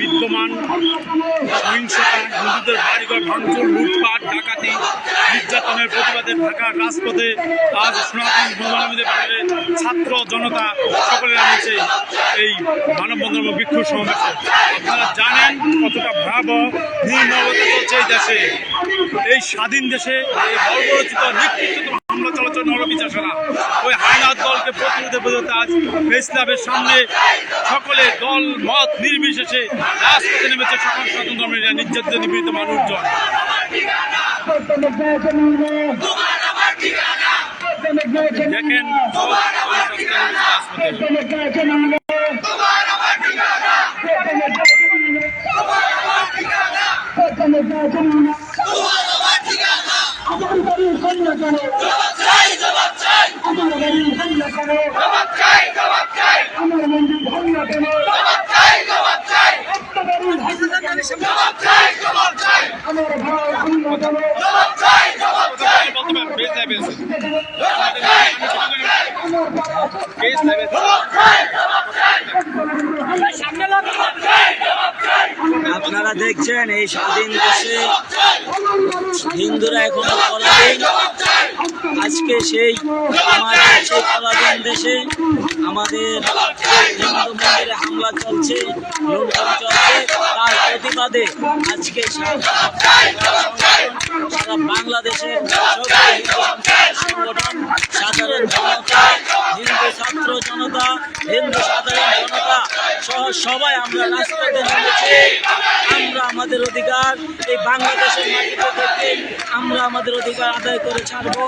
বিদ্যমান সহিংসতা, হিন্দুদের বাড়িঘর ভাঙচুর, লুটপাট, ডাকাতি, নির্যাতনের প্রতিবাদে ঢাকার রাজপথে আজ সনাতন ধর্মাবলম্বীদের বাইরে ছাত্র জনতা সকলে নামেছে এই মানববন্ধন বিক্ষোভ সমাবেশে। আপনারা জানেন কতটা ভয়াবহ, নির্মমতা চলছে এই দেশে। এই স্বাধীন দেশে এই বর্বরচিত, নিকৃষ্ট হামলা চলাচল নরবিচার ছাড়া ওই হায়নাত দলকে প্রতিরোধে বোঝাতে আজ ক্লাবের সামনে। সকলে দল, মত নির্বিশেষে রাজপথে নেমেছে সকল সনাতন ধর্মের নির্যাতিত, নিপীড়িত মানুষজন। দেখেন আমার মন্দির কন্যা কেন আমার ভাই কন্যা কেন আপনারা দেখছেন এই স্বাধীন দেশে হিন্দুরা এখনও আজকে সেই আমাদের সেই দেশে আমাদের হিন্দু মন্দিরে হামলা চলছে লুণ্ঠন চলছে। তার প্রতিবাদে আজকে সারা বাংলাদেশের সকল হিন্দু সংগঠন সাধারণ জনতা হিন্দু ছাত্র জনতা হিন্দু সাধারণ জনতা সহ সবাই আমরা রাস্তাতে নেমেছি। আমরা আমাদের অধিকার, এই বাংলাদেশের মাটিতে থেকে আমরা আমাদের অধিকার আদায় করে ছাড়বো।